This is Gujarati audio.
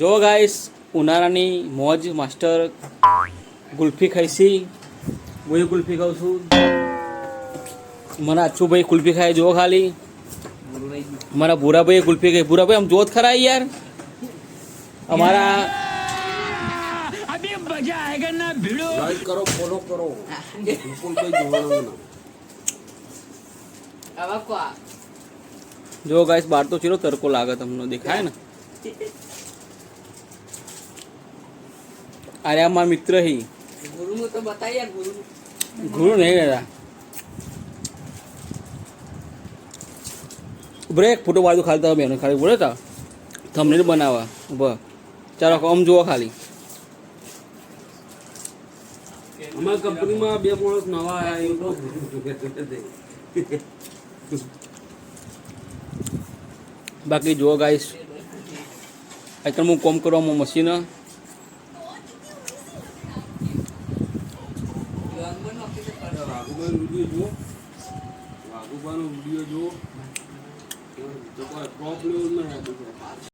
જો ગાઈસ ઉનાળાની મોજ માસ્ટર ગુલ્ફી ખાઈશી. હું એ ગુલ્ફી ખાઉં છું. મારા અચ્છુભાઈ ગુલ્ફી ખાય જો ખાલી. મારા ભૂરાભાઈ ગુલ્ફી ખાઈ. ભૂરાભાઈ આમ જોત ખરા યાર? અમારા કરો ફોલો કરો. જો ગાઈસ બાર તો ચીરો તડકો લાગે તમને દેખાય ને? અરે આ મારા મિત્ર હી. ગુરુ તો બતાય ગુરુ ગુરુ નહીં રહેતા. બ્રેક ફોટો બાજુ ખાલી તમે બેનો ખાલી બોલે તા થમનેલ બનાવવા ઊભા. ચાલો આમ જુઓ ખાલી. અમારી કંપનીમાં બે માણસ નવા આવ્યા બાકી જુઓ ગાઈશ અત્યારે હું કોમ કરવામાં મશીન વાઘુભાઈ વીડિયો જુઓ વાઘુભાઈનો વીડિયો જુઓ પ્રોબ્લેમ નહીં.